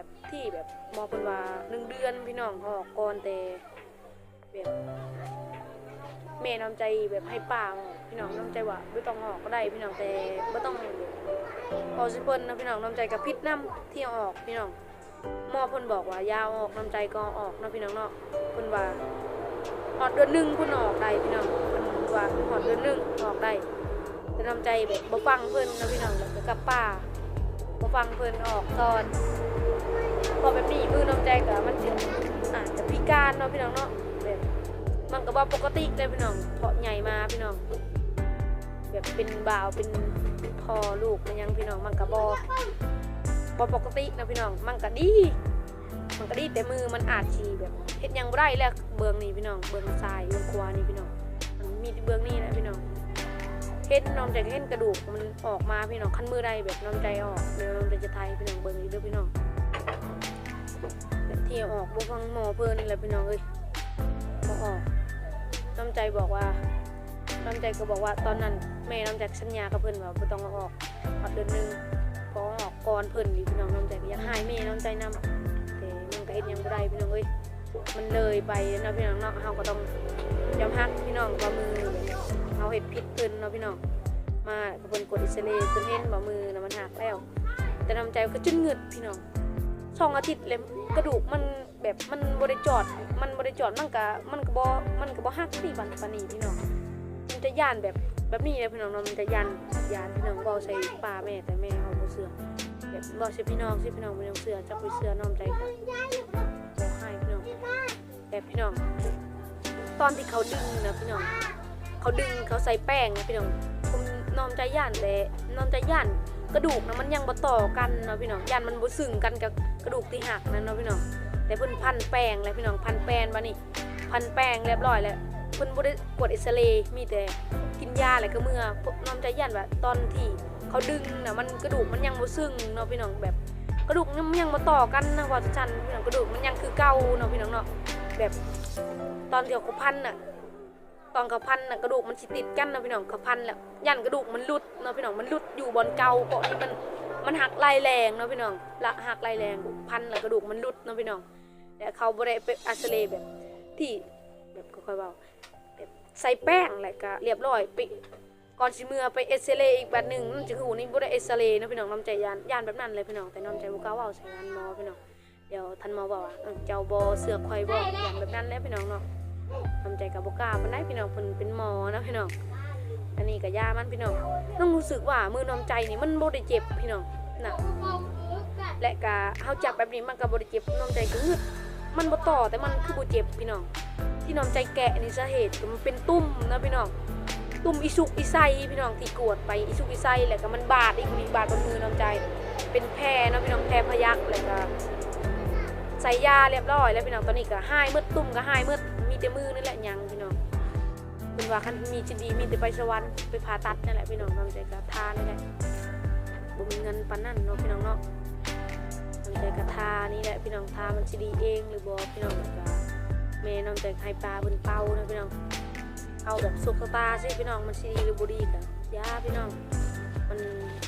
แบบที่แบบมอเพิ่นว่าหนึ่งเดือนพี่น้องออกก่อนแต่แบบแม่น้ำใจแบบให้ป้าพี่น้องน้ำใจว่าไม่ต้องออกก็ได้พี่น้องแต่ไม่ต้องพอสิเพิ่นนะพี่น้องน้ำใจกับพิษน้ำที่อออกพี่น้องมอเพิ่นบอกว่ายาวออกน้ำใจก็ออกนะพี่น้องเนาะเพิ่นว่าหอดเดือนหนึ่งเพิ่นออกได้พี่น้องเพิ่นว่าหอดเดือนหนึ่งออกได้แต่น้ำใจแบบบ่ฟังเพิ่นนะพี่น้องแล้วก็กับป้าบ่ฟังเพิ่นออกตอน พอแบบนี้มือน้ำใจก็มันจะอาจจะพิการเนาะพี่น้องเนาะแบบมันก็บ่ปกติเลยพี่น้องเพราะใหญ่มาพี่น้อง แบบเป็นบ่าวเป็นพ่อลูกมันยังพี่น้องมันก็บ่บ่ปกตินะพี่น้องมันก็ดี มันก็ดีแต่มือมันอาจสิแบบเฮ็ดยังบ่ได้แล้วเบืองนี้พี่น้องเบืองซ้ายเบืองขวานี่พี่น้องมันมีเบืองนี้นะพี่น้องเห็นน้องใจเห็นกระดูกมันออกมาพี่น้องขั้นมือได้แบบน้องใจออกเดี๋ยวน้องใจจะไทยพี่น้องเบิ่งอีกเด้อพี่น้อง แบบที่เอออกบ่ฟังหมอเพิ่นนี่แหละพี่น้องเอ้ยบ่ออกน้ำใจบอกว่าน้ำใจก็บอกว่าตอนนั้นแม่น้ำใจสัญญากับเพิ่นว่าบ่ต้องเอาออกออกเดือนหนึงก็อออกก่อนเพิ่นนี่พี่น้องน้ำใจก็อยากให้แม่น้ำใจนำแต่มันก็เฮ็ดยังบ่ได้พี่น้องเอ้ยมันเลยไปนะพี่น้องเนาะเฮาก็ต้องยอมรับพี่น้องว่ามือเขาเห็ดผิดเพิ่นเนาะพี่น้องมากับเพิ่นกดอิสเลจนเห็นบ่มือนะมันหักแล้วแต่น้ำใจก็จนเงึดพี่น้อง สองอาทิตย์เลยกระดูกมันแบบมันบ่ได้จอด มันบ่ได้จอดมันก็มันก็บ่มันก็บ่หักที่บันปานนี้พี่น้องมันจะย่านแบบแบบนี้เลยพี่น้องมันจะย่านย่านพี่น้องเว้าใส่ป้าแม่แต่แม่เฮาบ่เชื่อแบบเว้าใส่พี่น้องสิพี่น้องบ่ต้องเชื่อจักไปเชื่อน้อมใจกันบ่ให้พี่น้องแบบพี่น้อง ตอนที่เขาดึงนะพี่น้องเขาดึงเขาใส่แป้งนะพี่น้องผมนอมใจย่านแต่นอมใจย่าน กระดูกนะมันยังบ่ต่อกันเนาะพี่น้องย่านมันบ่สึงกันกับกระดูกที่หักนั่นเนาะพี่น้องแต่เพิ่นพันแป้งแล้วพี่น้องพันแป้งบัดนี้พันแป้งเรียบร้อยแล้วเพิ่นบ่ได้กดเอ็กซเรย์มีแต่กินยาแล้วก็เมื่อพวกนอมใจย่านว่าตอนที่เขาดึงนะมันกระดูกมันยังบ่สึงเนาะพี่น้องแบบกระดูกมันยังบ่ต่อกันนะว่าจันพี่น้องกระดูกมันยังคือเก่าเนาะพี่น้องเนาะแบบตอนที่เขาพันน่ะ ตอนเขาพันน่ะกระดูกมันสิติดกันนะพี่น้องเขาพันแล้วยันกระดูกมันหลุดนะพี่น้องมันหลุดอยู่บนเกาเกาะนี่มันมันหักลายแรงนะพี่น้องละหักลายแรงพันแล้วกระดูกมันหลุดนะพี่น้องแต่เขาบ่ได้ไปอัสเลแบบที่แบบค่อยๆเบาแบบใส่แป้งแล้วก็เรียบร้อยไปก่อนสิเมื่อไปเอ็กซเรย์อีกแบบหนึ่งนั่นจะคือหูนี่บ่ได้เอ็กซเรย์เนะพี่น้องน้ำใจยานยานแบบนั้นเลยพี่น้องแต่น้ำใจบ่กล้าเว้าใส่งานมอพี่น้องเดี๋ยวท่านมอบอกว่าเจ้าบ่เสือกข่อยบ่อย่างแบบนั้นแหละพี่น้องเนาะ ทำใจกับบก้ามันได้พี่น้องเพิ่นเป็นหมอนะพี่น้องอันนี้กับยามันพี่น้องต้องรู้สึกว่ามือน้อมใจนี่มันบ่ได้เจ็บพี่น้องนะและกะเฮาจับแบบนี้มันก็บ่ได้เจ็บน้อมใจก็งึดมันบ่ต่อแต่มันคือบ่เจ็บพี่น้องที่น้อมใจแกะนี่สาเหตุก็มันเป็นตุ่มนะพี่น้องตุ่มอีสุกอีไซพี่น้องที่กวดไปอีสุกอีไซแล้วก็มันบาดอีกมีบาดบนมือน้อมใจ เป็นแผลนะพี่น้องแผลพยักแล้วก็ใส่ยาเรียบร้อยแล้วพี่น้องตอนนี้ก็หายมืดตุ่มก็หายมืด แต่มือนี่นแหละยังพี่น้องเป็นว่าคันมีจิตดีมีแต่ไปสวรรค์ไปผ่าตัดนั่นแหละพี่น้องทำใจกระทานี่แหละบ่มีเงินปานนั่นเนาะพี่น้องเนาะทำใจกระทานี่แหละพี่น้องทามันสิดีเองหรือบ่พี่น้องก็แม่น้องใจให้ปลาเพิ่นเป่านะพี่น้องเอาแบบสุกตาสิพี่น้องมันสิดีหรือบ่ดีกันย่าพี่น้อง มัน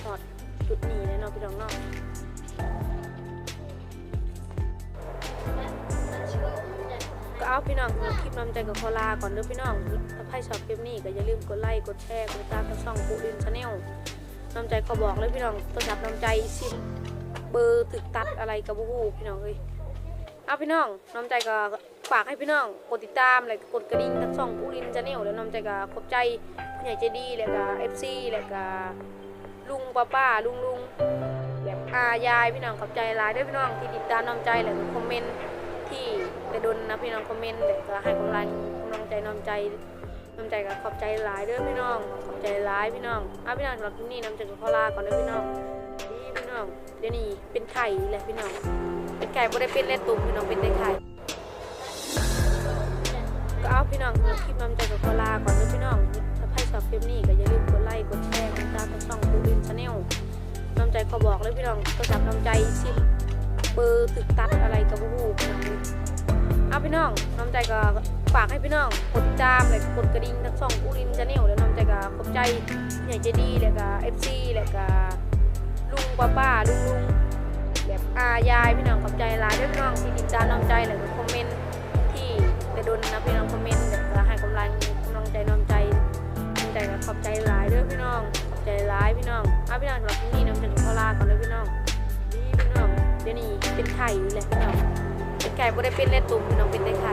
หอดจุดนี้เลยเนาะพี่น้องเนาะ เอาพี่น้องสำหรับคลิปน้ำใจกับคอลาก่อนเด้อพี่น้องถ้าใครชอบคลิปนี้ก็อย่าลืมกดไลค์กดแชร์กดติดตามทางช่องปูรินชาแนลน้ำใจขอบอกเลยพี่น้องโทรศัพท์นำใจซิมเบอร์ตึกตัดอะไรกับบูฮูพี่น้องเอ้ยเอาพี่น้องน้ำใจก็ฝากให้พี่น้องกดติดตามแล้วก็กดกระดิ่งทางช่องปูรินชาแนลแล้วน้ำใจก็ขอบใจผู้ใหญ่ใจดีแล้วก็เอฟซีแล้วก็ลุงป้าป้าลุงลุงแบบอายายพี่น้องขอบใจหลายด้วยพี่น้องที่ติดตามน้ำใจแล้วก็คอมเมนต์ ที่ไปดนนะพี่น้องคอมเมนต์แต่ก็ให้กำลังกำลังใจน้ำใจน้ำใจกับขอบใจหลายเด้อพี่น้อง ขอบใจหลายพี่น้องเอาพี่น้องสำหรับที่นี่น้ำใจกับพ่อลาก่อนเด้อพี่น้องนี่พี่น้อง เดี๋ยวนี้เป็นไข่แหละพี่น้อง เป็นไข่ไม่ได้เป็นเล่ตุ่มพี่น้องเป็นแต่ไข่ก็เอาพี่น้องสำหรับคลิปน้ำใจกับพ่อลาก่อนเด้อพี่น้องถ้าใครชอบคลิปนี้ก็อย่าลืมกดไลค์กดแชร์กดติดตามทางช่องปูบินชาแนลน้ำใจขอบอกเลยพี่น้องโทรศัพท์น้ำใจซิมเบอร์ตึกตัดอะไรกับบูพี่น้อง เอาพี่น้องน้ำใจก็ฝากให้พี่น้องกดติดตามเลยกดกระดิ่งทั้งช่องอูรินชาแนลแล้วน้ำใจก็ขอบใจใหญ่ใจดีแล้วก็เอฟซีแล้วก็ลุงป้าป้าลุงลุงแบบอายายพี่น้องขอบใจหลายเด้วยพี่น้องที่ติดตามน้องใจแล้วก็คอมเมนต์ที่กระโดนนะพี่น้องคอมเมนต์แบบว่าให้กำลังกำลังใจน้องใจน้องใจก็ขอบใจหลายเด้อพี่น้องขอบใจหลายพี่น้องเอาพี่น้องสำหรับที่นี่น้องจะถึงขอลาก่อนเลยพี่น้องนี่พี่น้องเดี๋ยวนี้เป็นไข่อยู่เลยพี่น้อง ไก่บ่ได้เป็นเล็ดตุ่มพี่น้องเป็นได้ไข่